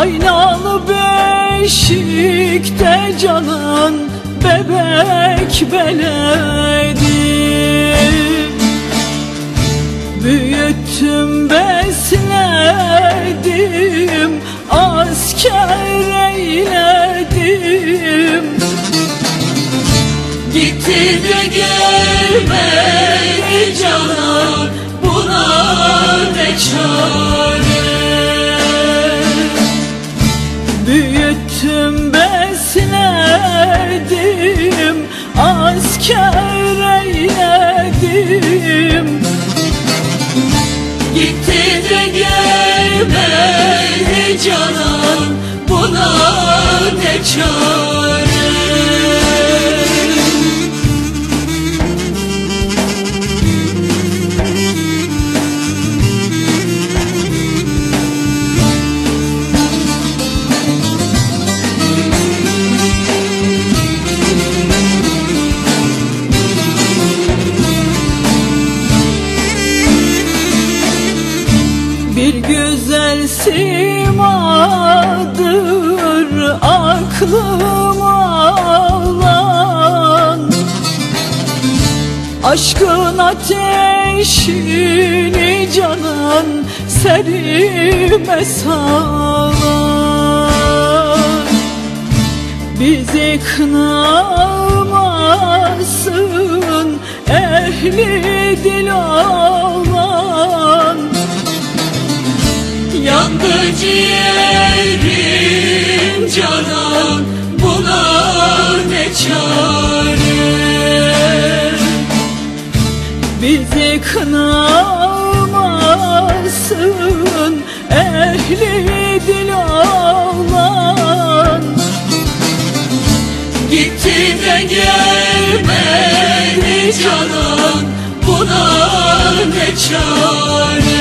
Aynalı beşikte canın bebek beledim Büyüttüm besledim asker eyledim. Gitti de gelmedi canan Buna ne çare Gitti de gelmedi canan Buna ne çare aklıma alan Aşkın ateşini canan serime salan. Bizi kınamasın ehli dil olan Yandı ciğerim canan Buna ne çare? Bizi kınamasın ehli dil olan. Gitti de gelmedi canan Buna ne çare